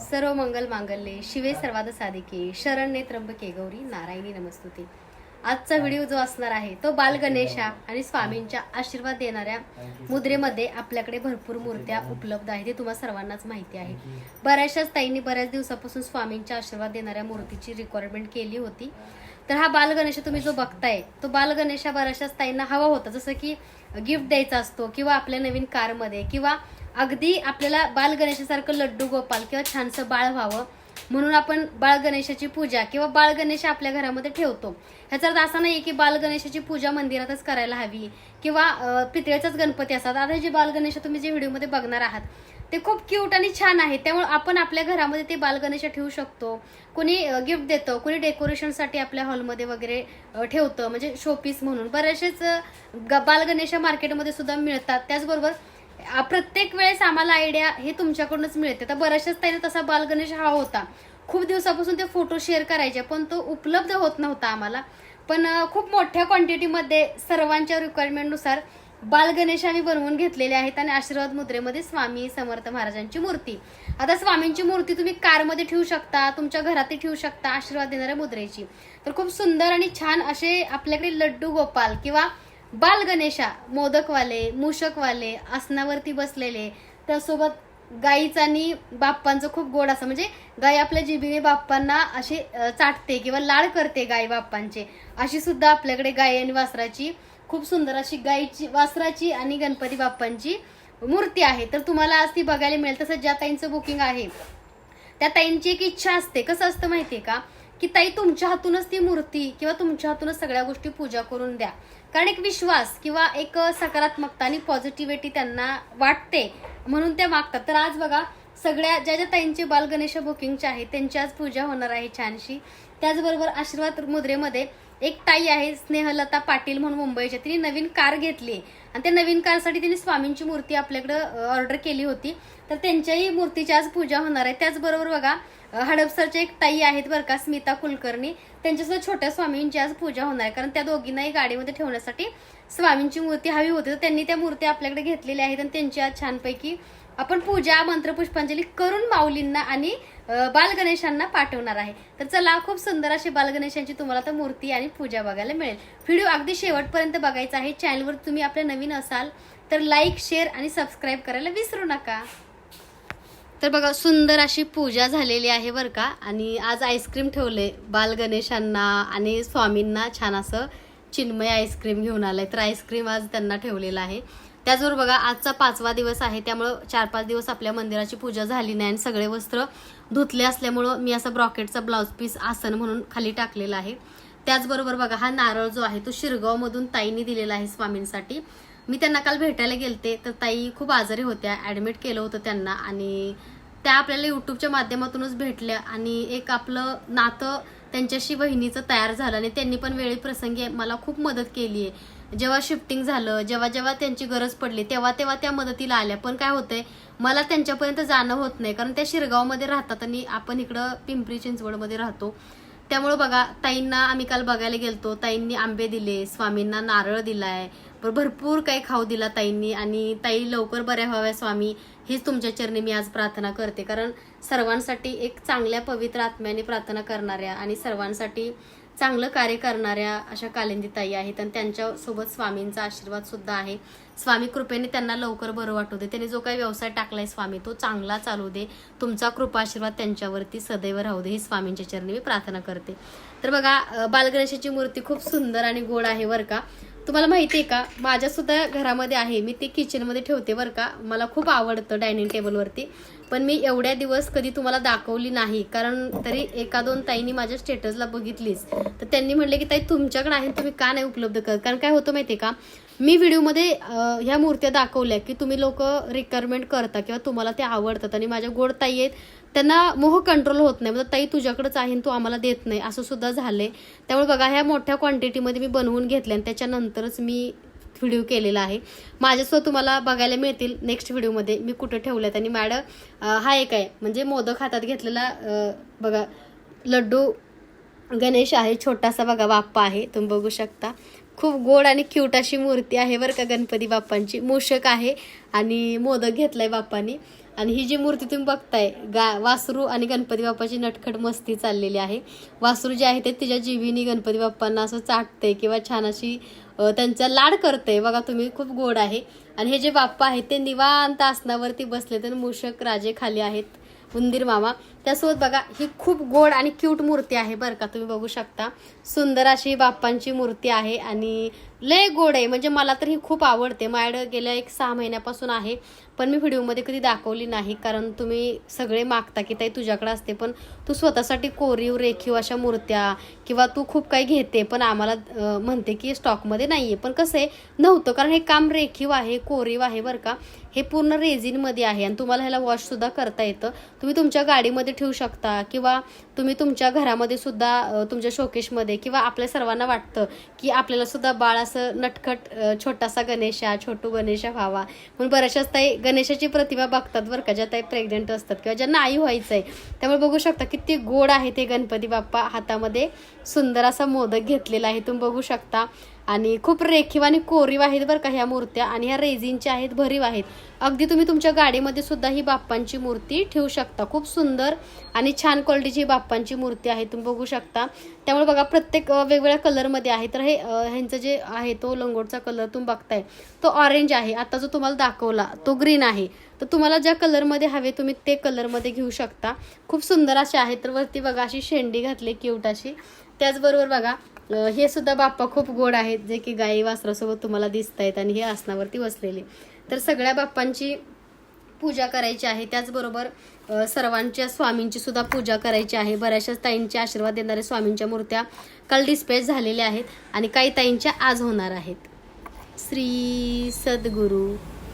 सर्व मंगल मांगल्ये. शिवे सर्वाद साधिके. शरण्ये त्र्यंबके गौरी. नारायणी नमस्तुते. आजचा व्हिडिओ जो असणार आहे तो बाल गणेशा आणि स्वामींच्या आशीर्वाद देणाऱ्या मुद्रेमध्ये आपल्याकडे भरपूर मूर्त्या उपलब्ध आहेत हे तुम्हाला सर्वांनाच माहिती आहे. बऱ्याचशाच ताईंनी बऱ्याच दिवसापासून स्वामींच्या आशीर्वाद देणाऱ्या मूर्तीची रिक्वायरमेंट केली होती. तर हा बाल गणेश तुम्ही जो बघताय तो बाल गणेशा बऱ्याचशाच ताईंना हवा होता. जसं की गिफ्ट द्यायचा असतो किंवा आपल्या नवीन कारमध्ये किंवा अगदी आपल्याला बाल गणेशासारखं लड्डू गोपाल किंवा छानसं बाळ व्हावं म्हणून आपण बाळ गणेशाची पूजा किंवा बाळ गणेश आपल्या घरामध्ये ठेवतो. ह्याचा अर्थ असा नाही की बाल गणेशाची पूजा मंदिरातच करायला हवी किंवा पितळेचाच गणपती असतात आता जे बाल गणेश तुम्ही जे व्हिडिओमध्ये बघणार आहात ते खूप क्यूट आणि छान आहे. त्यामुळे आपण आपल्या घरामध्ये ते बाल गणेश ठेवू शकतो. कोणी गिफ्ट देतं कोणी डेकोरेशनसाठी आपल्या हॉलमध्ये वगैरे ठेवतं म्हणजे शोपीस म्हणून. बरेचसेच ग- बाल गणेश मार्केटमध्ये सुद्धा मिळतात. त्याचबरोबर प्रत्येक वेळेस आम्हाला आयडिया हे तुमच्याकडूनच मिळते. तर बऱ्याचशाच ताईने तसा बाल गणेश हा होता. खूप दिवसापासून ते फोटो शेअर करायचे पण तो उपलब्ध होत नव्हता आम्हाला. पण खूप मोठ्या क्वांटिटीमध्ये सर्वांच्या रिक्वायरमेंटनुसार बालगणेश आम्ही बनवून घेतलेले आहेत आणि आशीर्वाद मुद्रेमध्ये स्वामी समर्थ महाराजांची मूर्ती. आता स्वामींची मूर्ती तुम्ही कारमध्ये ठेवू शकता तुमच्या घरातही ठेवू शकता आशीर्वाद देणाऱ्या मुद्रेची. तर खूप सुंदर आणि छान असे आपल्याकडे लड्डू गोपाल किंवा बाल गणेशा मोदकवाले मूषकवाले आसनावरती बसलेले त्यासोबत गाईचं आणि बाप्पांचं खूप गोड असं म्हणजे गाई आपल्या जिबीने बाप्पांना अशी चाटते किंवा लाड करते गाई बाप्पांचे. अशी सुद्धा आपल्याकडे गाय आणि वासराची खूप सुंदर अशी गाईची वासराची आणि गणपती बाप्पांची मूर्ती आहे. तर तुम्हाला आज ती बघायला मिळेल. तसं ज्या ताईंचं बुकिंग आहे त्या ताईंची एक इच्छा असते. कसं असतं माहितीये का? की ताई तुमच्या हातूनच ती मूर्ती किंवा तुमच्या हातूनच सगळ्या गोष्टी पूजा करून द्या. कारण एक विश्वास किंवा एक सकारात्मकता आणि पॉझिटिव्हिटी त्यांना वाटते म्हणून ते मागतात. तर आज बघा सगळ्या ज्या ज्या ताईंचे बाल गणेश बुकिंगचे आहे त्यांची आज पूजा होणार आहे छानशी. त्याचबरोबर आशीर्वाद मुद्रेमध्ये एक ताई आहे स्नेहलता पाटील म्हणून मुंबईच्या तिने नवीन कार घेतली. आणि त्या नवीन कारसाठी तिने स्वामींची मूर्ती आपल्याकडे ऑर्डर केली होती. तर त्यांच्याही मूर्तीची आज पूजा होणार आहे. त्याचबरोबर बघा हडपसरच्या एक ताई आहेत बरं का स्मिता कुलकर्णी. त्यांच्यासुद्धा छोट्या स्वामींची आज पूजा होणार आहे. कारण त्या दोघींनाही गाडीमध्ये ठेवण्यासाठी स्वामींची मूर्ती हवी होती. तर त्यांनी त्या मूर्ती आपल्याकडे घेतलेल्या आहेत आणि त्यांची आज छानपैकी आपण पूजा मंत्र पुष्पांजली करून माऊलींना आणि बालगणेशांना पाठवणार आहे. तर चला खूप सुंदर अशी बालगणेशांची तुम्हाला तर मूर्ती आणि पूजा बघायला मिळेल. व्हिडिओ अगदी शेवटपर्यंत बघायचा आहे. चॅनलवर तुम्ही आपल्या नवीन असाल तर लाईक शेअर आणि सबस्क्राईब करायला विसरू नका. तर बघा सुंदर अशी पूजा झालेली आहे बरं का. आणि आज आईस्क्रीम ठेवले बाल गणेशांना आणि स्वामींना छान असं चिन्मय आईस्क्रीम घेऊन आलंय. तर आईस्क्रीम आज त्यांना ठेवलेलं आहे. त्याचबरोबर बघा आजचा पाचवा दिवस आहे. त्यामुळं चार पाच दिवस आपल्या मंदिराची पूजा झाली नाही आणि सगळे वस्त्र धुतले असल्यामुळं मी असा ब्रॉकेटचा ब्लाऊज पीस आसन म्हणून खाली टाकलेला आहे. त्याचबरोबर बघा हा नारळ जो आहे तो शिरगावमधून ताईंनी दिलेला आहे स्वामींसाठी. मी त्यांना काल भेटायला गेलते तर ताई खूप आजारी होत्या ॲडमिट केलं होतं त्यांना आणि त्या आपल्याला युट्यूबच्या माध्यमातूनच भेटल्या आणि एक आपलं नातं त्यांच्याशी बहिणीचं तयार झालं आणि त्यांनी पण वेळी प्रसंगी मला खूप मदत केली आहे. जेव्हा शिफ्टिंग झालं जेव्हा जेव्हा त्यांची गरज पडली तेव्हा तेव्हा त्या मदतीला आल्या. पण काय होतंय मला त्यांच्यापर्यंत जाणं होत नाही कारण त्या शिरगावमध्ये राहतात आणि आपण इकडं पिंपरी चिंचवडमध्ये राहतो. त्यामुळं बघा ताईंना आम्ही काल बघायला गेलतो. ताईंनी आंबे दिले स्वामींना नारळ दिलाय भरपूर काही खाऊ दिला ताईंनी आणि ताई लवकर बऱ्या व्हाव्या स्वामी. हेच तुमच्या चरणी मी आज प्रार्थना करते. कारण सर्वांसाठी एक चांगल्या पवित्र आत्म्याने प्रार्थना करणाऱ्या आणि सर्वांसाठी चांगलं कार्य करणाऱ्या अशा कालिंदी ताई आहेत आणि त्यांच्यासोबत स्वामींचा आशीर्वाद सुद्धा आहे. स्वामी कृपेने त्यांना लवकर बरं वाटू दे. त्यांनी जो काही व्यवसाय टाकलाय स्वामी तो चांगला चालू दे. तुमचा कृपा आशीर्वाद त्यांच्यावरती सदैव राहू दे. ही स्वामींच्या चरणी मी प्रार्थना करते. तर बघा बालगणेशाची मूर्ती खूप सुंदर आणि गोड आहे बरं का. तुम्हाला माहिती आहे का? माझ्या सुद्धा घरामध्ये आहे. मी ते किचनमध्ये ठेवते बरं का. मला खूप आवडतं डायनिंग टेबलवरती पण मी एवढ्या दिवस कधी तुम्हाला दाखवली नाही. कारण तरी एका दोन ताईंनी माझ्या स्टेटसला बघितलीच. तर त्यांनी म्हणले की ताई तुमच्याकडे आहे तुम्ही का नाही उपलब्ध करत? कारण काय होतं माहिती आहे का? मी व्हिडिओमध्ये ह्या मूर्त्या दाखवल्या की तुम्ही लोक रिक्वायरमेंट करता किंवा तुम्हाला ते आवडतात आणि माझ्या गोड ताई आहेत त्यांना मोह कंट्रोल होत नाही. म्हणजे ताई तुझ्याकडेच आहे आणि तू आम्हाला देत नाही. असं सुद्धा झालंय. त्यामुळे बघा ह्या मोठ्या क्वांटिटीमध्ये मी बनवून घेतल्या आणि त्याच्यानंतरच मी व्हिडिओ केलेला आहे. माझ्यासोबत तुम्हाला बघायला मिळतील नेक्स्ट व्हिडिओमध्ये. मी कुठं ठेवल्यात? आणि मॅडम हा एक आहे. म्हणजे मोदक हातात घेतलेला बघा लड्डू गणेश आहे छोटासा बघा बाप्पा आहे. तुम्ही बघू शकता. खूप गोड आणि क्यूट अशी मूर्ती आहे बरं का गणपती बाप्पांची. मूषक आहे आणि मोदक घेतलाय बाप्पांनी. आणि ही जी मूर्ती तुम्ही बघताय गा वासरू आणि गणपती बाप्पाची नटखट मस्ती चाललेली आहे. वासरू जे आहे ते तिच्या जीवीनी गणपती बाप्पांना असं चाटते किंवा छान अशी त्यांचा लाड करते बघा तुम्ही खूप गोड आहे. आणि हे जे बाप्पा आहेत ते निवांत आसनावरती बसले तर मूषक राजे खाली आहेत. उंदीर मामा. त्यासोबत बघा ही खूप गोड आणि क्यूट मूर्ती आहे बरं का तुम्ही बघू शकता. सुंदर अशी बाप्पांची मूर्ती आहे आणि लय गोड आहे. म्हणजे मला तर ही खूप आवडते. माझ्याकडे गेल्या एक सहा महिन्यापासून आहे पण मी व्हिडिओमध्ये कधी दाखवली नाही कारण तुम्ही सगळे मागता की ताई तुझ्याकडे असते पण तू स्वतःसाठी कोरीव रेखीव अशा मूर्त्या किंवा तू खूप काही घेते पण आम्हाला म्हणते की स्टॉकमध्ये नाही आहे पण कसं आहे नव्हतं कारण हे काम रेखीव आहे कोरीव आहे बरं का. हे पूर्ण रेझिनमध्ये आहे आणि तुम्हाला ह्याला वॉशसुद्धा करता येतं. तुम्ही तुमच्या गाडीमध्ये ठेवू शकता किंवा तुम्ही तुमच्या घरामध्ये सुद्धा तुमच्या शोकेशमध्ये किंवा आपल्या सर्वांना वाटतं की आपल्याला सुद्धा बाळ असं नटखट छोटासा गणेशा छोटू गणेशा व्हावा. म्हणून बऱ्याचशाच ताई गणेशाची प्रतिभा बघतात बरं का ज्या ताई प्रेग्नेंट असतात किंवा ज्यांना आई व्हायचं आहे त्यामुळे बघू शकता किती गोड आहे ते गणपती बाप्पा हातामध्ये. सुंदर असा मोदक घेतलेला आहे. तुम्ही बघू शकता. आणि खूप रेखीव आणि कोरीव आहेत बरं का ह्या मूर्त्या आणि ह्या रेझिनच्या आहेत भरीव आहेत. अगदी तुम्ही तुमच्या गाडीमध्ये सुद्धा ही बाप्पांची मूर्ती ठेवू शकता. खूप सुंदर आणि छान क्वालिटीची बाप्पांची मूर्ती आहे तुम्ही बघू शकता. त्यामुळे बघा प्रत्येक वेगवेगळ्या कलरमध्ये आहे. तर हे ह्यांचं जे आहे तो लंगोटचा कलर तुम्ही बघताय. तो ऑरेंज आहे. आता जो तुम्हाला दाखवला तो ग्रीन आहे. तर तुम्हाला ज्या कलरमध्ये हवे तुम्ही ते कलरमध्ये घेऊ शकता. खूप सुंदर असे आहेत. तर वरती बघा अशी शेंडी घातली क्यूट अशी. त्याचबरोबर बघा हे सुद्धा बाप्पा खूप गोड आहेत. जे की गाई वासरासोबत तुम्हाला दिसत आहेत आणि हे आसनावरती बसलेले. तर सगळ्या बाप्पांची पूजा करायची आहे. त्याचबरोबर सर्वांच्या स्वामींची सुद्धा पूजा करायची आहे. बऱ्याचशा ताईंचे आशीर्वाद देणाऱ्या स्वामींच्या मूर्त्या काल डिस्पॅच झालेल्या आहेत आणि काही ताईंच्या आज होणार आहेत. श्री सद्गुरु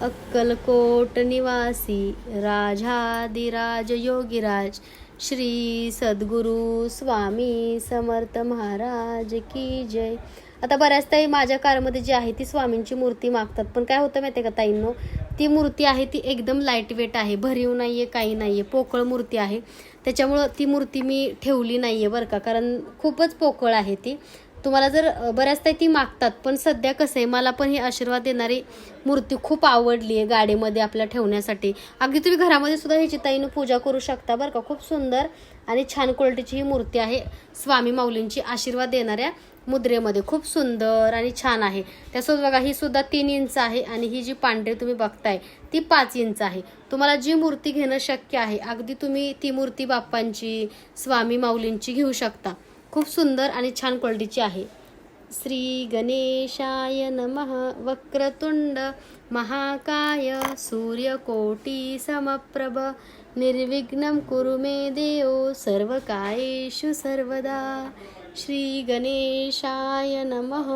अक्कलकोट निवासी राजाधिराज योगीराज श्री सद्गुरु स्वामी समर्थ महाराज की जय. आता बऱ्याच माझ्या कारमध्ये जी आहे ती स्वामींची मूर्ती मागतात. पण काय होतं माहिती आहे का ताईंनो? ती मूर्ती आहे ती एकदम लाइट वेट आहे. भरीव नाही आहे काही नाही आहे पोकळ मूर्ती आहे. त्याच्यामुळं ती मूर्ती मी ठेवली नाही आहे बरं का. कारण खूपच पोकळ आहे ती. तुम्हाला जर बऱ्याचदा ती मागतात पण सध्या कसं आहे मला पण ही आशीर्वाद देणारी मूर्ती खूप आवडली आहे गाडीमध्ये आपल्या ठेवण्यासाठी. अगदी तुम्ही घरामध्ये सुद्धा ह्याची ताईनं पूजा करू शकता बरं का. खूप सुंदर आणि छान क्वालिटीची ही मूर्ती आहे. स्वामी माऊलींची आशीर्वाद देणाऱ्या मुद्रेमध्ये. खूप सुंदर आणि छान आहे. त्यासोबत बघा ही सुद्धा तीन इंच आहे आणि ही जी पांढरी तुम्ही बघताय ती पाच इंच आहे. तुम्हाला जी मूर्ती घेणं शक्य आहे अगदी तुम्ही ती मूर्ती बाप्पांची स्वामी माऊलींची घेऊ शकता. खूप सुंदर आणि छान क्वालिटीची आहे. श्री गणेशाय नमः. वक्रतुंड महाकाय. सूर्यकोटी समप्रभ. निर्विघ्नं कुरु मे देव. सर्वकायेषु सर्वदा. श्री गणेशाय नमः।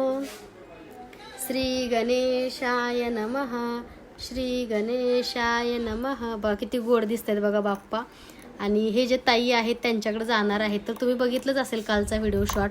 श्री गणेशाय नमः। श्री गणेशाय नमः। बघा किती गोड दिसत आहेत बघा बाप्पा. आणि हे जे ताई आहेत त्यांच्याकडे जाणार आहेत. तर तुम्ही बघितलंच असेल कालचा व्हिडिओ शॉट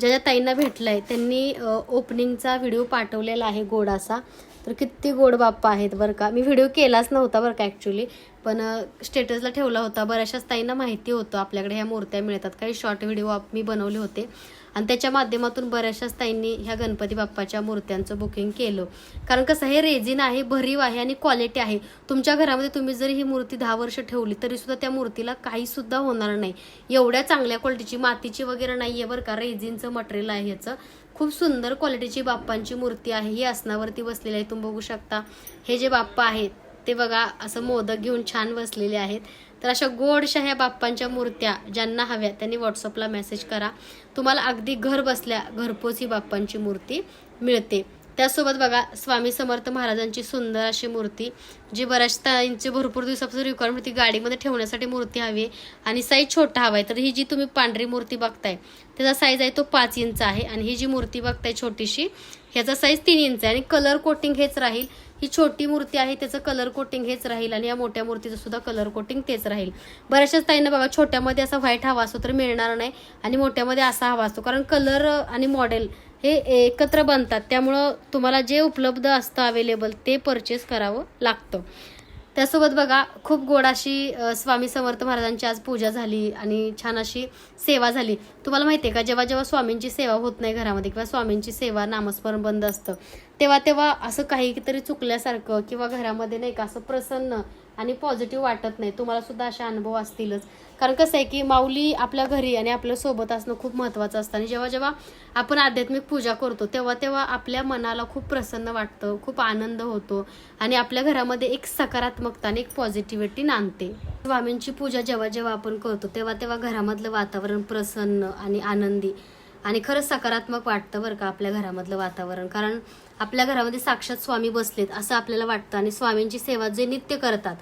ज्या ज्या ताईंना भेटलाय त्यांनी ओपनिंगचा व्हिडिओ पाठवलेला आहे गोड असा तर किती गोड बाप्पा आहेत बरं का. मी व्हिडिओ केलाच नव्हता बरं का ॲक्च्युली पण स्टेटसला ठेवला होता. बऱ्याचशाच ताईंना माहिती होतं. आपल्याकडे ह्या मूर्त्या मिळतात. काही शॉर्ट व्हिडिओ मी बनवले होते. आणि त्याच्या माध्यमातून बऱ्याचशाच ताईंनी ह्या गणपती बाप्पाच्या मूर्त्यांचं बुकिंग केलं. कारण कसं हे रेझिन आहे भरीव आहे आणि क्वालिटी आहे. तुमच्या घरामध्ये तुम्ही जरी ही मूर्ती दहा वर्ष ठेवली तरी सुद्धा त्या मूर्तीला काही सुद्धा होणार नाही. एवढ्या चांगल्या क्वालिटीची मातीची वगैरे नाही आहे बरं का. रेझिनचं मटेरियल आहे ह्याचं. खूप सुंदर क्वालिटीची बाप्पांची मूर्ती आहे. ही आसनावरती बसलेली आहे. तुम्ही बघू शकता. हे जे बाप्पा आहेत ते बघा असं मोदक घेऊन छान बसलेले आहेत. तर अशा गोडशा ह्या बाप्पांच्या मूर्त्या ज्यांना हव्या त्यांनी व्हॉट्सअपला मेसेज करा. तुम्हाला अगदी घर बसल्या घरपोच ही बाप्पांची मूर्ती मिळते. त्यासोबत बघा स्वामी समर्थ महाराजांची सुंदर अशी मूर्ती जी बऱ्याचशा ताईंची भरपूर दिवसापासून रिक्वायरमेंट होती गाडीमध्ये ठेवण्यासाठी मूर्ती हवी आहे आणि साईज छोटा हवा आहे. तर ही जी तुम्ही पांढरी मूर्ती बघताय त्याचा साईज आहे तो पाच इंच आहे आणि ही जी मूर्ती बघताय छोटीशी ह्याचा साईज तीन इंच आहे आणि कलर कोटिंग हेच राहील. ही छोटी मूर्ती आहे त्याचं कलर कोटिंग हेच राहील आणि या मोठ्या मूर्तीचं सुद्धा कलर कोटिंग तेच राहील. बऱ्याचशाच ताईंना बघा छोट्यामध्ये असा व्हाईट हवा असतो तर मिळणार नाही आणि मोठ्यामध्ये असा हवा असतो. कारण कलर आणि मॉडेल हे एकत्र बनतात. त्यामुळं तुम्हाला जे उपलब्ध असतं अवेलेबल ते परचेस करावं लागतं. त्यासोबत बघा खूप गोड अशी स्वामी समर्थ महाराजांची आज पूजा झाली आणि छान अशी सेवा झाली. तुम्हाला माहिती आहे का जेव्हा जेव्हा स्वामींची सेवा होत नाही घरामध्ये किंवा स्वामींची सेवा नामस्मरण बंद असतं तेव्हा तेव्हा असं काहीतरी चुकल्यासारखं किंवा घरामध्ये नाही का असं प्रसन्न आणि पॉझिटिव्ह वाटत नाही. तुम्हाला सुद्धा असे अनुभव असतीलच. कारण कसं आहे की माऊली आपल्या घरी आणि आपल्यासोबत असणं खूप महत्त्वाचं असतं. आणि जेव्हा जेव्हा आपण आध्यात्मिक पूजा करतो तेव्हा तेव्हा आपल्या मनाला खूप प्रसन्न वाटतं खूप आनंद होतो आणि आपल्या घरामध्ये एक सकारात्मकता आणि एक पॉझिटिव्हिटी नांदते. स्वामींची पूजा जेव्हा जेव्हा आपण करतो तेव्हा तेव्हा घरामधलं वातावरण प्रसन्न आणि आनंदी आणि खरंच सकारात्मक वाटतं बरं का आपल्या घरामधलं वातावरण. कारण आपल्या घरामध्ये साक्षात स्वामी बसलेत असं आपल्याला वाटतं. आणि स्वामींची सेवा जे नित्य करतात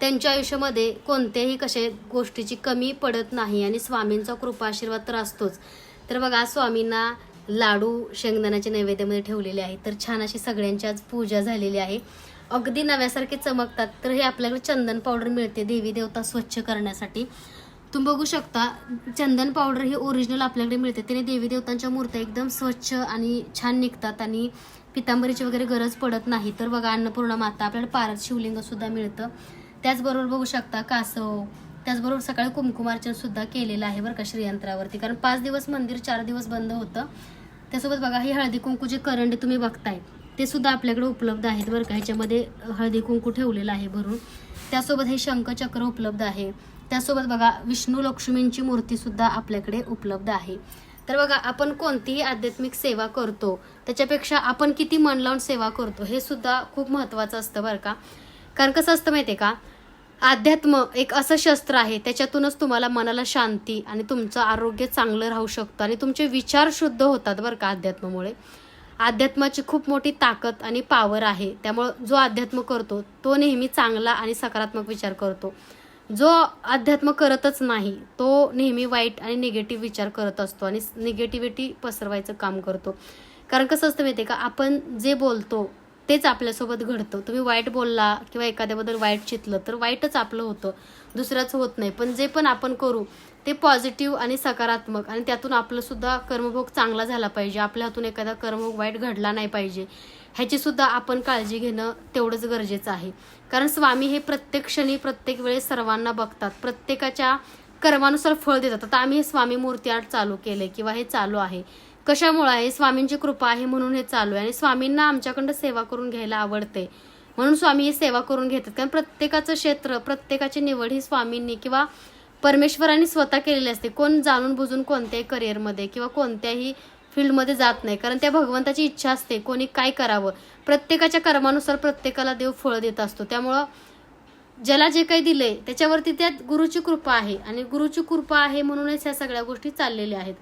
त्यांच्या आयुष्यामध्ये कोणत्याही कसे गोष्टीची कमी पडत नाही आणि स्वामींचा कृपा आशीर्वाद तर असतोच. तर बघा आज स्वामींना लाडू शेंगदाण्याच्या नैवेद्यामध्ये ठेवलेले आहे तर छान अशी सगळ्यांची आज पूजा झालेली आहे. अगदी नव्यासारखे चमकतात. तर हे आपल्याकडे चंदन पावडर मिळते देवी देवता स्वच्छ करण्यासाठी. तुम्ही बघू शकता चंदन पावडर हे ओरिजिनल आपल्याकडे मिळते. त्याने देवी देवतांच्या मूर्त्या एकदम स्वच्छ आणि छान निघतात आणि पितांबरीची वगैरे गरज पडत नाही. तर बघा अन्नपूर्णा माता आपल्याला पारद शिवलिंग सुद्धा मिळतं. त्याचबरोबर बघू शकता कासव त्याचबरोबर सकाळी कुमकुमार्चन सुद्धा केलेलं आहे बरं का श्रीयंत्रावरती. कारण पाच दिवस मंदिर चार दिवस बंद होतं. त्यासोबत बघा ही हळदी कुंकू जे करंडे तुम्ही बघताय. ते सुद्धा आपल्याकडे उपलब्ध आहेत बरं का. ह्याच्यामध्ये हळदी कुंकू ठेवलेलं आहे भरून. त्यासोबत हे शंखचक्र उपलब्ध आहे. त्यासोबत बघा विष्णू लक्ष्मींची मूर्तीसुद्धा आपल्याकडे उपलब्ध आहे. तर बघा आपण कोणतीही आध्यात्मिक सेवा करतो त्याच्यापेक्षा आपण किती मन लावून सेवा करतो हे सुद्धा खूप महत्त्वाचं असतं बरं का. कारण कसं असतं माहिती आहे का? अध्यात्म एक असं शस्त्र आहे त्याच्यातूनच तुम्हाला मनाला शांती आणि तुमचं आरोग्य चांगलं राहू शकतं आणि तुमचे विचार शुद्ध होतात बरं का अध्यात्मामुळे अध्यात्माची खूप मोठी ताकद आणि पावर आहे. त्यामुळं जो अध्यात्म करतो तो नेहमी चांगला आणि सकारात्मक विचार करतो. जो अध्यात्म करतच नाही तो नेहमी वाईट आणि निगेटिव्ह विचार करत असतो आणि निगेटिव्हिटी पसरवायचं काम करतो. कारण कसं असतं माहिती आहे का? आपण जे बोलतो तेच आपल्यासोबत घडतं. तुम्ही वाईट बोलला किंवा एखाद्याबद्दल वाईट चितलं तर वाईटच आपलं होतं. दुसऱ्याचं होत नाही. पण जे पण आपण करू ते पॉझिटिव्ह आणि सकारात्मक. आणि त्यातून आपलंसुद्धा कर्मभोग चांगला झाला पाहिजे. आपल्या हातून एखादा कर्मभोग वाईट घडला नाही पाहिजे. ह्याचीसुद्धा आपण काळजी घेणं तेवढंच गरजेचं आहे. कारण स्वामी हे प्रत्येक क्षणी प्रत्येक वेळेस सर्वांना बघतात. प्रत्येकाच्या कर्मानुसार फळ देतात. आता आम्ही हे स्वामी मूर्ती आर्ट चालू केले किंवा हे चालू आहे. कशामुळे आहे? स्वामींची कृपा आहे म्हणून हे चालू आहे. आणि स्वामींना आमच्याकडं सेवा करून घ्यायला आवडते. म्हणून स्वामी ही सेवा करून घेतात. कारण प्रत्येकाचं क्षेत्र प्रत्येकाची निवड ही स्वामींनी किंवा परमेश्वरांनी स्वतः केलेली असते. कोण जाणून बुजून कोणत्याही करिअरमध्ये किंवा कोणत्याही फील्डमध्ये जात नाही. कारण त्या भगवंताची इच्छा असते कोणी काय करावं. प्रत्येकाच्या कर्मानुसार प्रत्येकाला देव फळ देत असतो. त्यामुळं ज्याला जे काही दिलंय त्याच्यावरती त्यात गुरुची कृपा आहे. आणि गुरुची कृपा आहे म्हणूनच ह्या सगळ्या गोष्टी चाललेल्या आहेत.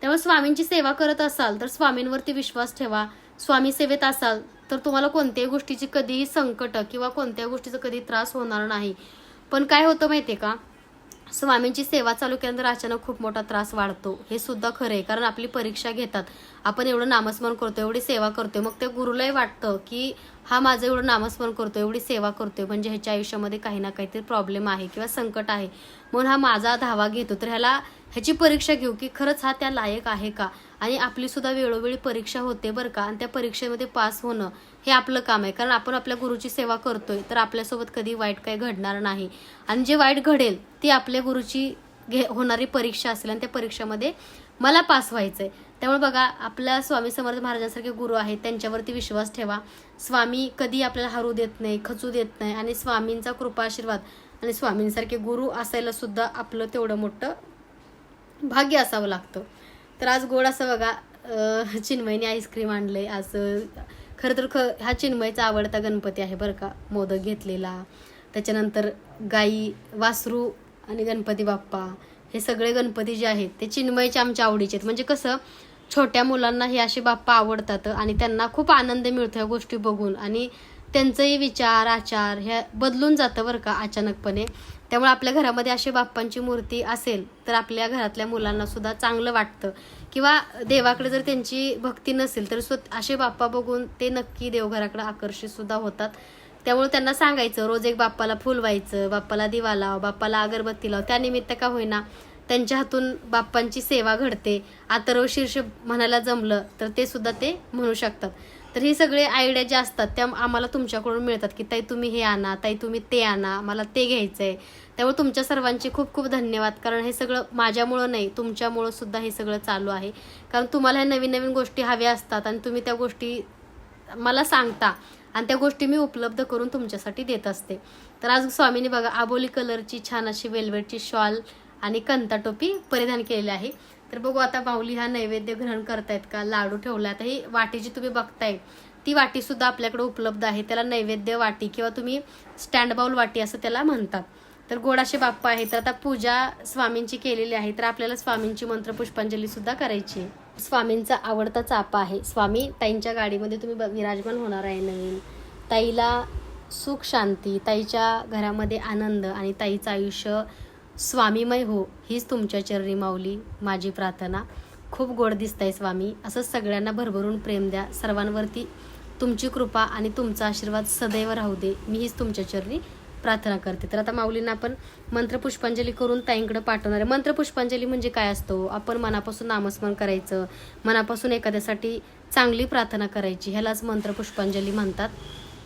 त्यामुळे स्वामींची सेवा करत असाल तर स्वामींवरती विश्वास ठेवा. स्वामी सेवेत असाल तर तुम्हाला कोणत्याही गोष्टीची कधीही संकट किंवा कोणत्या गोष्टीचा कधी त्रास होणार नाही. पण काय होतं माहिती आहे का? स्वामींची सेवा चालू केल्यानंतर अचानक खूप मोठा त्रास वाढतो. हे सुद्धा खरं आहे कारण आपली परीक्षा घेतात. आपण एवढं नामस्मरण करतो एवढी सेवा करतोय. मग त्या गुरुलाही वाटतं की हा माझं एवढं नामस्मरण करतो एवढी सेवा करतोय. म्हणजे ह्याच्या आयुष्यामध्ये काही ना काहीतरी प्रॉब्लेम आहे किंवा संकट आहे. म्हणून हा माझा धावा घेतो. तर ह्याला ह्याची परीक्षा घेऊ की खरंच हा त्या लायक आहे का? आणि आपली सुद्धा वेळोवेळी परीक्षा होते बरं का. आणि त्या परीक्षेमध्ये पास होणं हे आपलं काम आहे. कारण आपण आपल्या गुरुची सेवा करतोय तर आपल्यासोबत कधी वाईट काही घडणार नाही. आणि जे वाईट घडेल ती आपल्या गुरुची घे होणारी परीक्षा असेल आणि त्या परीक्षेमध्ये मला पास व्हायचंय. त्यामुळे बघा आपल्या स्वामी समर्थ महाराजांसारखे गुरु आहेत त्यांच्यावरती विश्वास ठेवा. स्वामी कधी आपल्याला हरू देत नाही खचू देत नाही आणि स्वामींचा कृपा आशीर्वाद आणि स्वामींसारखे गुरु असायला सुद्धा आपलं तेवढं मोठं भाग्य असावं लागतं. तर आज गोड असं बघा चिन्मयने आईस्क्रीम आणलंय. आज खरं तर ख हा चिन्मयचा आवडता गणपती आहे बरं का मोदक घेतलेला. त्याच्यानंतर गाई वासरू आणि गणपती बाप्पा हे सगळे गणपती जे आहेत ते चिन्मयचे आमच्या आवडीचे आहेत. म्हणजे कसं छोट्या मुलांना हे असे बाप्पा आवडतात आणि त्यांना खूप आनंद मिळतो ह्या गोष्टी बघून. आणि त्यांचंही विचार आचार ह्या बदलून जातं बरं का अचानकपणे. त्यामुळे आपल्या घरामध्ये अशी बाप्पांची मूर्ती असेल तर आपल्या घरातल्या मुलांना सुद्धा चांगलं वाटतं. किंवा देवाकडे जर त्यांची भक्ती नसेल तर स्वत असे बाप्पा बघून ते नक्की देवघराकडे आकर्षित सुद्धा होतात. त्यामुळे त्यांना सांगायचं रोज एक बाप्पाला फुलवायचं बाप्पाला दिवा लाव बाप्पाला अगरबत्ती लाव. त्यानिमित्त का होईना त्यांच्या हातून बाप्पांची सेवा घडते. आतरव शीर्ष म्हणायला जमलं तर ते सुद्धा ते म्हणू शकतात. तर हे सगळे आयडिया ज्या असतात त्या आम्हाला तुमच्याकडून मिळतात की ताई तुम्ही हे आणा ताई तुम्ही ते आणा मला ते घ्यायचं आहे त्यामुळे तुमच्या सर्वांचे खूप खूप धन्यवाद. कारण हे सगळं माझ्यामुळं नाही तुमच्यामुळं सुद्धा हे सगळं चालू आहे. कारण तुम्हाला ह्या नवीन नवीन गोष्टी हव्या असतात आणि तुम्ही त्या गोष्टी मला सांगता आणि त्या गोष्टी मी उपलब्ध करून तुमच्यासाठी देत असते. तर आज स्वामीने बघा आबोली कलरची छान अशी वेल्वेटची शॉल आणि कंता टोपी परिधान केलेली आहे. तर बघू आता माऊली हा नैवेद्य ग्रहण करतायत का? लाडू ठेवला तर ही वाटी जी तुम्ही बघताय ती वाटी सुद्धा आपल्याकडे उपलब्ध आहे. त्याला नैवेद्य वाटी किंवा तुम्ही स्टँड बाउल वाटी असं त्याला म्हणतात. तर गोडाशे बाप्पा आहे तर आता पूजा स्वामींची केलेली आहे. तर आपल्याला स्वामींची मंत्र पुष्पांजली सुद्धा करायची आहे. स्वामींचा आवडता चापा आहे. स्वामी ताईंच्या गाडीमध्ये तुम्ही ब- विराजमान होणार आहे नवीन. ताईला सुख शांती ताईच्या घरामध्ये आनंद आणि ताईचं आयुष्य स्वामीमय हो हीच तुमच्या चरणी माऊली माझी प्रार्थना. खूप गोड दिसताय स्वामी असंच सगळ्यांना भरभरून प्रेम द्या. सर्वांवरती तुमची कृपा आणि तुमचा आशीर्वाद सदैव राहू दे. मी हीच तुमच्या चरणी प्रार्थना करते. तर आता माऊलींना आपण मंत्रपुष्पांजली करून ताईंकडे पाठवणार आहे. मंत्रपुष्पांजली म्हणजे काय असतो? आपण मनापासून नामस्मरण करायचं मनापासून एखाद्यासाठी चांगली प्रार्थना करायची ह्यालाच मंत्रपुष्पांजली म्हणतात.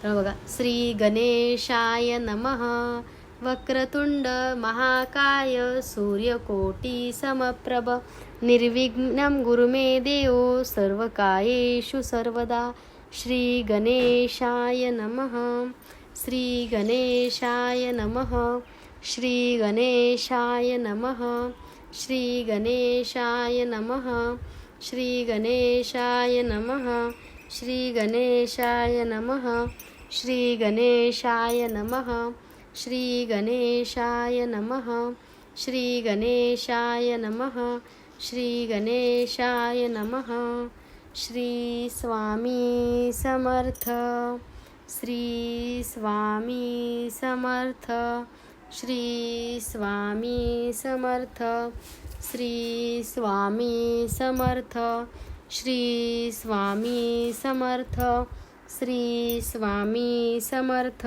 तर बघा श्री गणेशाय नमः. वक्रतुंड महाकाय सूर्यकोटी समप्रभ निर्विघ्नं गुरुमे देव सर्वकायेषु सर्वदा। श्रीगणेशाय नमः। श्रीगणेशाय नमः। श्रीगणेशाय नमः। श्रीगणेशाय नमः। श्रीगणेशाय नमः। श्रीगणेशाय नमः। श्रीगणेशाय नमः। श्री गणेशाय नमः. श्री गणेशाय नमः. श्री गणेशाय नमः. श्री स्वामी समर्थ. श्री स्वामी समर्थ. श्री स्वामी समर्थ. श्री स्वामी समर्थ. श्री स्वामी समर्थ. श्री स्वामी समर्थ.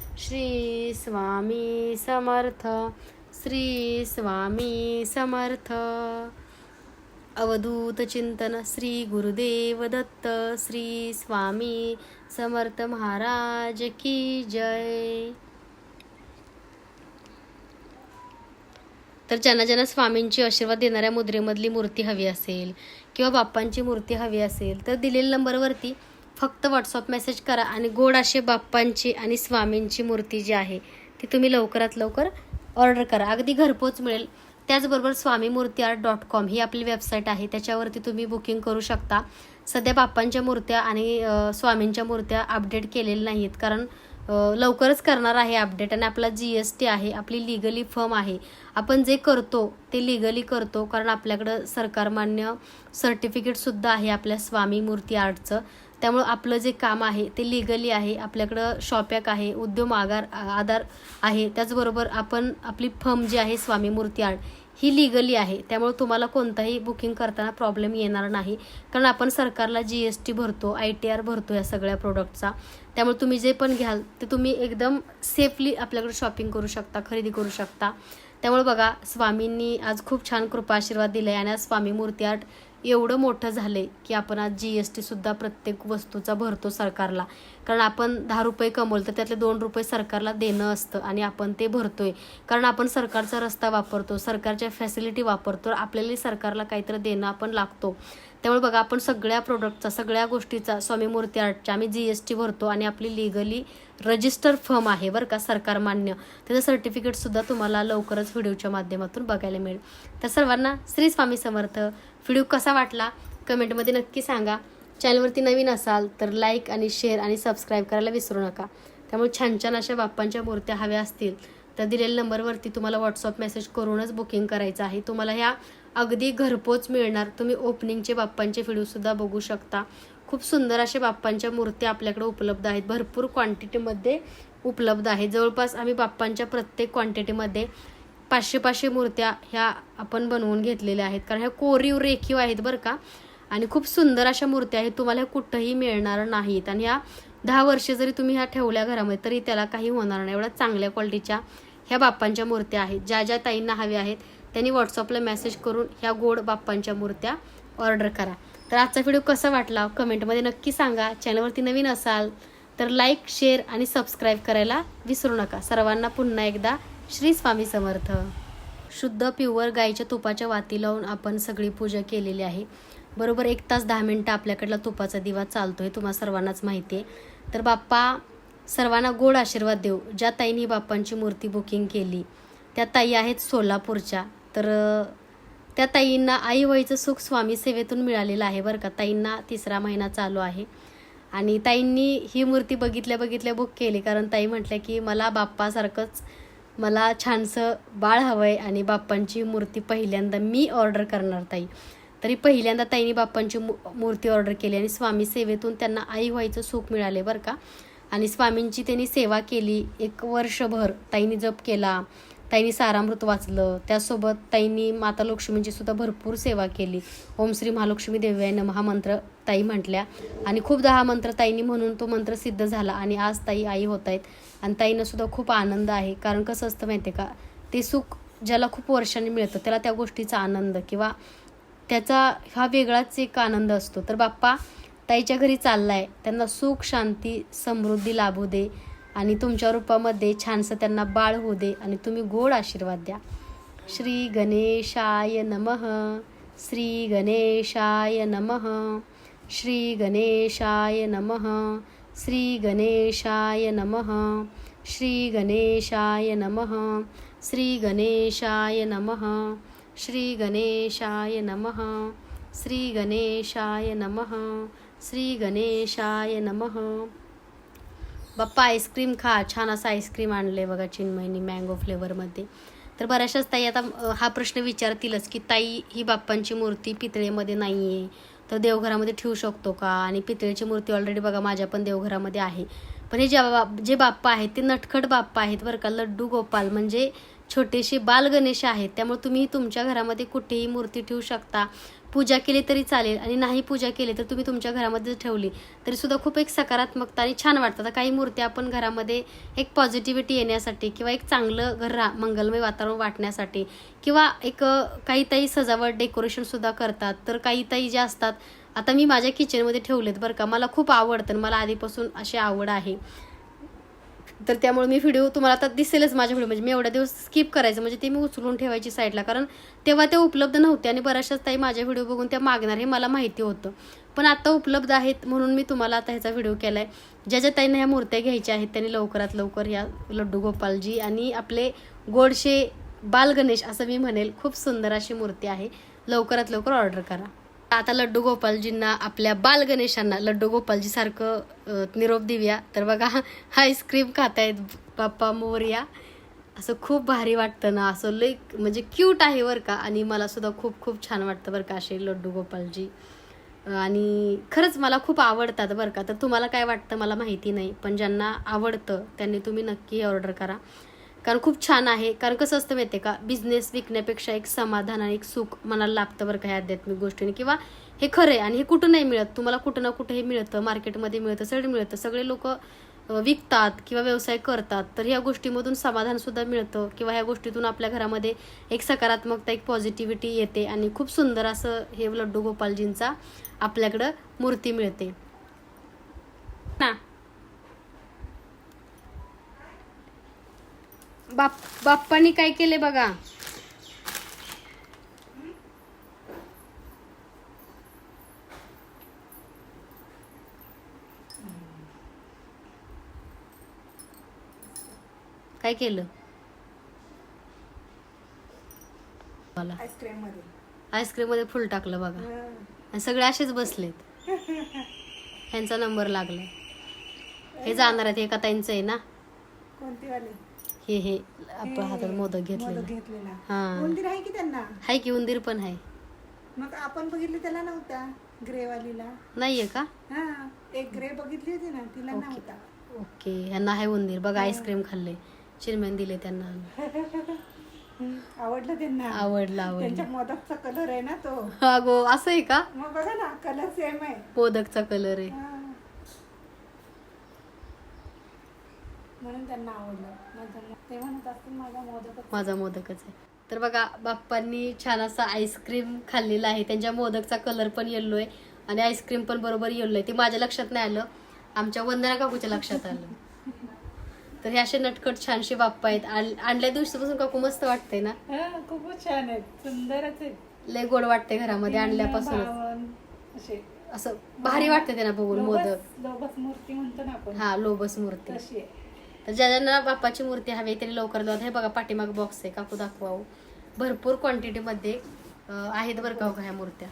श्री स्वामी समर्थ श्री स्वामी समर्थ. अवधूत चिंतन श्री गुरुदेव दत्त श्री स्वामी समर्थ महाराज की जय. तर ज्यांना ज्यांना स्वामींची आशीर्वाद देणाऱ्या मुद्रेमधली मूर्ती हवी असेल किंवा बाप्पांची मूर्ती हवी असेल तर दिलेल्या नंबरवरती फक्त व्हॉट्सअप मेसेज करा आणि गोड असे बाप्पांची आणि स्वामींची मूर्ती जी आहे ती तुम्ही लवकरात लवकर ऑर्डर करा. अगदी घरपोच मिळेल. त्याचबरोबर स्वामी मूर्ती आर्ट डॉट कॉम ही आपली वेबसाईट आहे. त्याच्यावरती तुम्ही बुकिंग करू शकता. सध्या बाप्पांच्या मूर्त्या आणि स्वामींच्या मूर्त्या अपडेट केलेल्या नाहीत. कारण लवकरच करणार आहे अपडेट आणि आपला जी एस टी आहे आपली लिगली फर्म आहे. आपण जे करतो ते लिगली करतो. कारण आपल्याकडं सरकारमान्य सर्टिफिकेटसुद्धा आहे आपल्या स्वामी मूर्ती आर्टचं त्यामुळं आपलं जे काम आहे ते लिगली आहे आपल्याकडं शॉपॅक आहे उद्यम आगार आधार आहे त्याचबरोबर आपण आपली फर्म जी आहे स्वामी मूर्ती आर्ट ही लिगली आहे. त्यामुळे तुम्हाला कोणताही बुकिंग करताना प्रॉब्लेम येणार नाही. कारण आपण सरकारला जी एस टी भरतो आय टी आर भरतो या सगळ्या प्रोडक्टचा त्यामुळे तुम्ही जे पण घ्याल ते तुम्ही एकदम सेफली आपल्याकडे शॉपिंग करू शकता खरेदी करू शकता. त्यामुळे बघा स्वामींनी आज खूप छान कृपा आशीर्वाद दिले आणि आज स्वामी मूर्ती आर्ट एवढं मोठं झालंय की आपण आज जी एस टी सुद्धा प्रत्येक वस्तूचा भरतो सरकारला. कारण आपण दहा रुपये कमवलं तर त्यातले दोन रुपये सरकारला देणं असतं आणि आपण ते भरतोय. कारण आपण सरकारचा रस्ता वापरतो सरकारच्या फॅसिलिटी वापरतो आपल्याला सरकारला काहीतरी देणं आपण लागतो. त्यामुळे बघा आपण सगळ्या प्रोडक्टचा सगळ्या गोष्टीचा स्वामी मूर्ती आर्टच्या आम्ही जी एस टी भरतो आणि आपली लिगली रजिस्टर फर्म आहे बरं का सरकार मान्य. त्याचं सर्टिफिकेटसुद्धा तुम्हाला लवकरच व्हिडिओच्या माध्यमातून बघायला मिळेल. तर सर्वांना श्री स्वामी समर्थ. व्हिडिओ कसा वाटला कमेंटमध्ये नक्की सांगा. चॅनलवरती नवीन असाल तर लाईक आणि शेअर आणि सबस्क्राईब करायला विसरू नका. त्यामुळे छान छान अशा बाप्पांच्या मूर्त्या हव्या असतील तर दिलेल्या नंबरवरती तुम्हाला व्हॉट्सअप मेसेज करूनच बुकिंग करायचं आहे. तुम्हाला ह्या अगदी घरपोच मिळणार. तुम्ही ओपनिंगचे बाप्पांचे व्हिडिओसुद्धा बघू शकता. खूप सुंदर अशा बाप्पांच्या मूर्त्या आपल्याकडे उपलब्ध आहेत. भरपूर क्वांटिटीमध्ये उपलब्ध आहे जवळपास आम्ही बाप्पांच्या प्रत्येक क्वांटिटीमध्ये पाचशे पाचशे मूर्त्या ह्या आपण बनवून घेतलेल्या आहेत. कारण ह्या कोरीव रेखीव आहेत बरं का. आणि खूप सुंदर अशा मूर्त्या आहेत तुम्हाला ह्या कुठंही मिळणार नाहीत. आणि ह्या दहा वर्ष जरी तुम्ही ह्या ठेवल्या घरामध्ये तरी त्याला काही होणार नाही. एवढ्या चांगल्या क्वालिटीच्या ह्या बाप्पांच्या मूर्त्या आहेत. ज्या ज्या ताईंना हव्या आहेत त्यांनी व्हॉट्सअपला मेसेज करून ह्या गोड बाप्पांच्या मूर्त्या ऑर्डर करा. तर आजचा व्हिडिओ कसा वाटला? कमेंटमध्ये नक्की सांगा. चॅनलवरती नवीन असाल तर लाईक शेअर आणि सबस्क्राईब करायला विसरू नका. सर्वांना पुन्हा एकदा श्री स्वामी समर्थ. शुद्ध प्युअर गाईच्या तुपाच्या वाती लावून आपण सगळी पूजा केलेली आहे. बरोबर एक तास दहा मिनटं आपल्याकडला तुपाचा दिवा चालतो आहे तुम्हा सर्वांनाच माहिती आहे. तर बाप्पा सर्वांना गोड आशीर्वाद देऊ. ज्या ताईंनी बाप्पांची मूर्ती बुकिंग केली त्या ताई आहेत सोलापूरच्या. तर त्या ताईंना आईवळीचं सुख स्वामी सेवेतून मिळालेलं आहे बरं का. ताईंना तिसरा महिना चालू आहे. आणि ताईंनी ही मूर्ती बघितल्या बघितल्या बुक केली. कारण ताई म्हटल्या की मला बाप्पासारखंच मला छानसं बाळ हवं आहे आणि बाप्पांची मूर्ती पहिल्यांदा मी ऑर्डर करणार ताई. तरी पहिल्यांदा ताईंनी बाप्पांची मू मूर्ती ऑर्डर केली आणि स्वामी सेवेतून त्यांना आई व्हायचं सुख मिळाले बरं का. आणि स्वामींची त्यांनी सेवा केली. एक वर्षभर ताईंनी जप केला. ताईंनी सारामृत वाचलं. त्यासोबत ताईंनी माता लक्ष्मींची सुद्धा भरपूर सेवा केली. ओम श्री महालक्ष्मी देव्याय महामंत्र हा मंत्र ताई म्हटल्या. आणि खूप दहा मंत्र ताईंनी म्हणून तो मंत्र सिद्ध झाला आणि आज ताई आई होत आहेत. आणि ताईंना सुद्धा खूप आनंद आहे. कारण कसं असतं माहिती आहे का ते सुख ज्याला खूप वर्षांनी मिळतं त्याला त्या गोष्टीचा आनंद किंवा त्याचा हा वेगळाच एक आनंद असतो. तर बाप्पा ताईच्या घरी चाललाय. त्यांना सुख शांती समृद्धी लाभू दे आणि तुमच्या रूपामध्ये छानसं त्यांना बाळ होऊ दे आणि तुम्ही गोड आशीर्वाद द्या. श्री गणेशाय नमः. श्री गणेशाय नमः. श्री गणेशाय नमः. श्री गणेशाय नमः श्री गणेशाय नमः श्री गणेशाय नमः श्री गणेशाय नमः श्री गणेशाय नमः श्री गणेशाय नमः। बाप्पा आईस्क्रीम खा छान असं आईस्क्रीम आणले बघा चिन्मयनी मँगो फ्लेवरमध्ये तर बऱ्याचशाच ताई आता हा प्रश्न विचारतीलच की ताई ही बाप्पांची मूर्ती पितळेमध्ये नाही आहे तर देवघरामध्ये ठेवू शकतो का? आणि पितळेची मूर्ती ऑलरेडी बघा माझ्या पण देवघरामध्ये आहे. पण हे जे बा जे बाप्पा आहेत ते नटखट बाप्पा आहेत बरं का लड्डू गोपाल. म्हणजे छोटेसे बाल गणेश आहेत त्यामुळे तुम्ही तुमच्या घरामध्ये कुठेही मूर्ती ठेवू शकता. पूजा केली तरी चालेल आणि नाही पूजा केली तर तुम्ही तुमच्या घरामध्ये ठेवली तरीसुद्धा खूप एक सकारात्मकता आणि छान वाटतं. आता काही मूर्त्या आपण घरामध्ये एक पॉझिटिव्हिटी येण्यासाठी किंवा एक चांगलं घर रा मंगलमय वातावरण वाटण्यासाठी किंवा एक काही ताई सजावट डेकोरेशनसुद्धा करतात तर काही ताई ज्या असतात आता मी माझ्या किचनमध्ये ठेवलेत बरं का मला खूप आवडतं आणि मला आधीपासून अशी आवड आहे. तर त्यामुळे मी व्हिडिओ तुम्हाला आता दिसेलच माझ्या व्हिडिओ म्हणजे मी एवढ्या दिवस स्किप करायचं म्हणजे ते मी उचलून ठेवायची साईडला कारण तेव्हा ते उपलब्ध नव्हते आणि बऱ्याचशाच ताई माझ्या व्हिडिओ बघून त्या मागणार हे मला माहिती होतं. पण आता उपलब्ध आहेत म्हणून मी तुम्हाला आता ह्याचा व्हिडिओ केला आहे ज्या ज्या ताईंना ह्या मूर्त्या घ्यायच्या आहेत त्यांनी लवकरात लवकर या लड्डू गोपालजी आणि आपले गोडशे बाल गणेश असं मी म्हणेल खूप सुंदर अशी मूर्ती आहे. लवकरात लवकर ऑर्डर करा. आता लड्डू गोपालजींना आपल्या बाल गणेशांना लड्डू गोपालजी सारखं निरोप देऊया. तर बघा आईस्क्रीम खातायत बाप्पा मोरया. असं खूप भारी वाटतं ना. असं लई म्हणजे क्यूट आहे बरं का. आणि मला सुद्धा खूप खूप छान वाटतं बरं का असे लड्डू गोपालजी. आणि खरंच मला खूप आवडतात बरं का. तर तुम्हाला काय वाटतं मला माहिती नाही. पण ज्यांना आवडतं त्यांनी तुम्ही नक्की ऑर्डर करा. कारण खूप छान आहे. कारण कसं असतं माहिती आहे का? बिझनेस विकण्यापेक्षा एक समाधान आणि एक सुख मनाला लाभतं बरं का ह्या आध्यात्मिक गोष्टीने. किंवा हे खरं आहे आणि हे कुठं नाही मिळत. तुम्हाला कुठं ना कुठं हे मिळतं. मार्केटमध्ये मिळतं सगळे मिळतं. सगळे लोक विकतात किंवा व्यवसाय करतात. तर ह्या गोष्टीमधून समाधान सुद्धा मिळतं. किंवा ह्या गोष्टीतून आपल्या घरामध्ये एक सकारात्मकता एक पॉझिटिव्हिटी येते आणि खूप सुंदर असं हे लड्डू गोपालजींचा आपल्याकडं मूर्ती मिळते. ना? बाप बाप्पांनी काय केले बघा? काय केलं? मला. आईस्क्रीममध्ये आईस्क्रीममध्ये फुल टाकलं बघा. आणि सगळे असेच बसलेत. ह्यांचा नंबर लागलाय. हे जाणार आहेत एका ताईंचं आहे ना? कोणती वाली हे हे आपण हातात मोदक घेतलेला. मोदक घेतलेला. हा. उंदीर आहे की त्यांना? हाय की उंदीर पण आहे. मग आपण बघितली त्याला नव्हता ग्रे वालीला नाहीये का? हा एक ग्रे बघितली होती ना तिला. नव्हता. ओके ह्यांना आहे उंदीर. बघा आईस्क्रीम खाल्ले. चिरमेन दिले त्यांना. आवडलं त्यांना. आवडला त्यांच्या आवडला मोदकचा कलर आहे ना तो. अगो असं आहे का? मग बघा ना कलर सेम आहे. मोदकचा कलर आहे. म्हणून त्यांना आवडलं. माझं ते म्हणत असतील माझा मोदक माझा मोदकच आहे. तर बघा बाप्पांनी छान असा आईस्क्रीम खाल्लेला आहे. त्यांच्या मोदकचा कलर पण येल्लो आहे आणि आईस्क्रीम पण बरोबर येल्लो आहे. ते माझ्या लक्षात नाही आलं. आमच्या वंदना काकूच्या लक्षात आलं. तर हे असे नटखट छानसे बाप्पा आहेत. आण- आणल्या दिवसापासून काकू मस्त वाटते ना? खूपच छान आहेत. सुंदरच आहेत. लय गोड वाटते घरामध्ये आणल्यापासून भावन, असे. असं भारी वाटते त्यांना बघून मोदक. लोबस लोबस मूर्ती म्हणतो ना आपण. हा लोबस मूर्ती. तशी आहे. तर ज्या ज्यांना बाप्पाची मूर्ती हवी तरी लवकर जाऊ हे बघा पाठीमाग बॉक्स आहे काकू दाखवा भरपूर क्वांटिटीमध्ये आहेत बरं का हो ह्या मूर्त्या.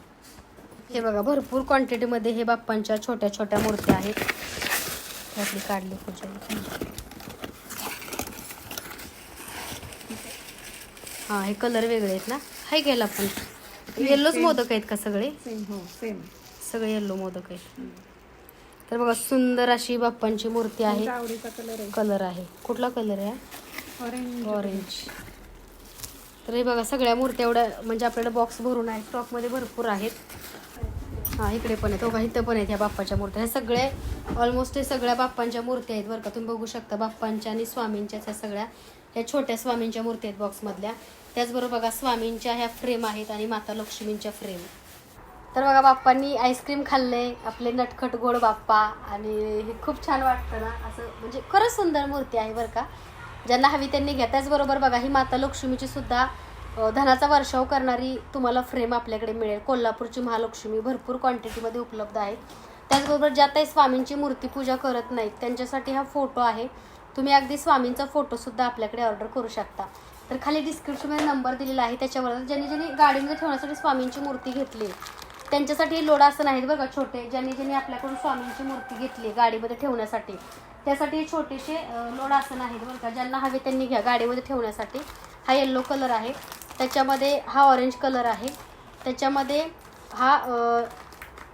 हे बघा भरपूर क्वांटिटीमध्ये हे बाप्पांच्या छोट्या छोट्या मूर्त्या आहेत. आपली काढली पूजा. हा हे कलर वेगळे आहेत ना? हाय घ्यायला पण. येल्लोच मोदक आहेत का सगळे? सेम हो सेम सगळे येल्लो मोदक आहेत. तर बघा सुंदर अशी बाप्पांची मूर्ती आहे. आवडीचा कलर आहे. कलर आहे. कुठला कलर आहे? ऑरेंज ऑरेंज तर हे बघा सगळ्या मूर्त्या एवढ्या म्हणजे आपल्याला बॉक्स भरून आहे. स्टॉकमध्ये भरपूर आहेत. हा इकडे पण आहेत. बघा इथं पण आहेत ह्या बाप्पाच्या मूर्त्या. ह्या सगळे ऑलमोस्ट हे सगळ्या बाप्पांच्या मूर्त्या आहेत बरं का. तुम्ही बघू शकता बाप्पांच्या आणि स्वामींच्याच ह्या सगळ्या ह्या छोट्या स्वामींच्या मूर्त्या आहेत बॉक्समधल्या त्याचबरोबर बघा स्वामींच्या ह्या फ्रेम आहेत आणि माता लक्ष्मींच्या फ्रेम तर बघा बाप्पांनी आईस्क्रीम खाल्ले आपले नटखट गोड बाप्पा आणि हे खूप छान वाटतं ना असं म्हणजे खरंच सुंदर मूर्ती आहे बरं का. ज्यांना हवी त्यांनी घ्या त्याचबरोबर बघा ही माता लक्ष्मीची सुद्धा धनाचा वर्षाव करणारी तुम्हाला फ्रेम आपल्याकडे मिळेल. कोल्हापूरची महालक्ष्मी भरपूर क्वांटिटीमध्ये उपलब्ध आहे. त्याचबरोबर ज्या ताई स्वामींची मूर्ती पूजा करत नाहीत त्यांच्यासाठी हा फोटो आहे. तुम्ही अगदी स्वामींचा फोटोसुद्धा आपल्याकडे ऑर्डर करू शकता. तर खाली डिस्क्रिप्शनमध्ये नंबर दिलेला आहे. त्याच्यावर ज्यांनी ज्यांनी गाडीमध्ये ठेवण्यासाठी स्वामींची मूर्ती घेतली त्यांच्यासाठी लोडासन आहेत बघा छोटे ज्यांनी ज्यांनी आपल्याकडून स्वामींची मूर्ती घेतली गाडीमध्ये ठेवण्यासाठी. त्यासाठी छोटेसे लोडासन आहेत बरं का. ज्यांना हवे त्यांनी घ्या गाडीमध्ये ठेवण्यासाठी. हा येल्लो कलर आहे. त्याच्यामध्ये हा ऑरेंज कलर आहे. त्याच्यामध्ये हा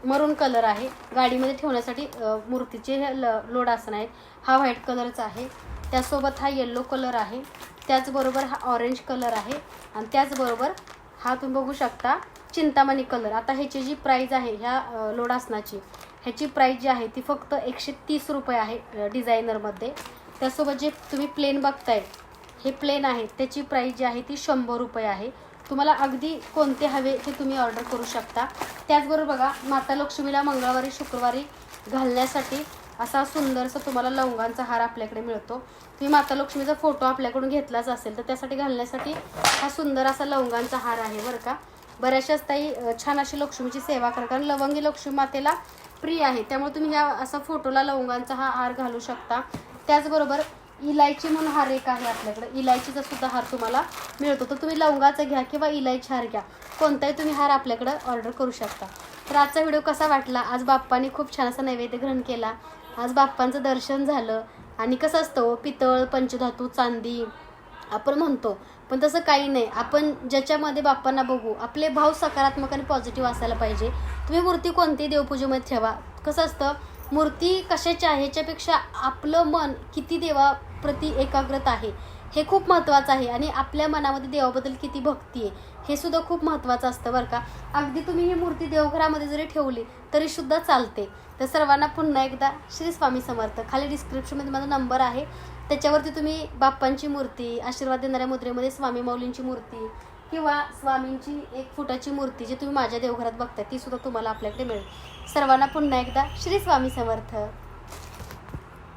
मरून कलर आहे. गाडीमध्ये ठेवण्यासाठी मूर्तीचे हे ल लोडासन आहेत हा व्हाईट कलरचा आहे. त्यासोबत हा येल्लो कलर आहे. त्याचबरोबर हा ऑरेंज कलर आहे. आणि त्याचबरोबर हा तुम्ही बघू शकता चिंतामणी कलर. आता ह्याची जी प्राईज आहे ह्या लोडासनाची ह्याची प्राईज जी आहे ती फक्त एकशे तीस रुपये आहे डिझायनरमध्ये त्यासोबत जे तुम्ही प्लेन बघताय हे प्लेन आहे त्याची प्राईज जी आहे ती शंभर रुपये आहे. तुम्हाला अगदी कोणते हवे ते तुम्ही ऑर्डर करू शकता. त्याचबरोबर बघा माता लक्ष्मीला मंगळवारी शुक्रवारी घालण्यासाठी असा सुंदरसा तुम्हाला लवंगांचा हार आपल्याकडे मिळतो. तुम्ही माता लक्ष्मीचा फोटो आपल्याकडून घेतलाच असेल तर त्यासाठी घालण्यासाठी हा सुंदर असा लवंगांचा हार आहे बरं का. बऱ्याचशाच ताई छान अशी लक्ष्मीची सेवा करतात. कारण लवंगी लक्ष्मी मातेला प्रिय आहे. त्यामुळे तुम्ही ह्या असा फोटोला लवंगांचा हा हार घालू शकता. त्याचबरोबर इलायची म्हणून हार एक आहे आपल्याकडे. इलायचीचा सुद्धा हार तुम्हाला मिळतो. तर तुम्ही लवंगाचा घ्या किंवा इलायची हार घ्या. कोणताही तुम्ही हार आपल्याकडे ऑर्डर करू शकता. तर आजचा व्हिडिओ कसा वाटला? आज बाप्पाने खूप छान असा नैवेद्य ग्रहण केला. आज बाप्पांचं दर्शन झालं. आणि कसं असतं हो? पितळ पंचधातू चांदी आपण म्हणतो. पण तसं काही नाही. आपण ज्याच्यामध्ये बाप्पांना बघू आपले भाव सकारात्मक आणि पॉझिटिव्ह असायला पाहिजे. तुम्ही मूर्ती कोणतीही देवपूजेमध्ये ठेवा? कसं असतं? मूर्ती कशाची आहे? ह्याच्यापेक्षा आपलं मन किती देवाप्रती एकाग्रत आहे? हे खूप महत्त्वाचं आहे. आणि आपल्या मनामध्ये देवाबद्दल किती भक्ती आहे? हे सुद्धा खूप महत्त्वाचं असतं बरं का. अगदी तुम्ही ही मूर्ती देवघरामध्ये जरी ठेवली तरी सुद्धा चालते. तर सर्वांना पुन्हा एकदा श्री स्वामी समर्थ. खाली डिस्क्रिप्शनमध्ये माझा नंबर आहे. त्याच्यावरती तुम्ही बाप्पांची मूर्ती आशीर्वाद देणाऱ्या मुद्रेमध्ये स्वामी माऊलींची मूर्ती किंवा स्वामींची एक फुटाची मूर्ती जी तुम्ही माझ्या देवघरात बघताय ती सुद्धा तुम्हाला आपल्याकडे मिळेल. सर्वांना पुन्हा एकदा श्री स्वामी समर्थ.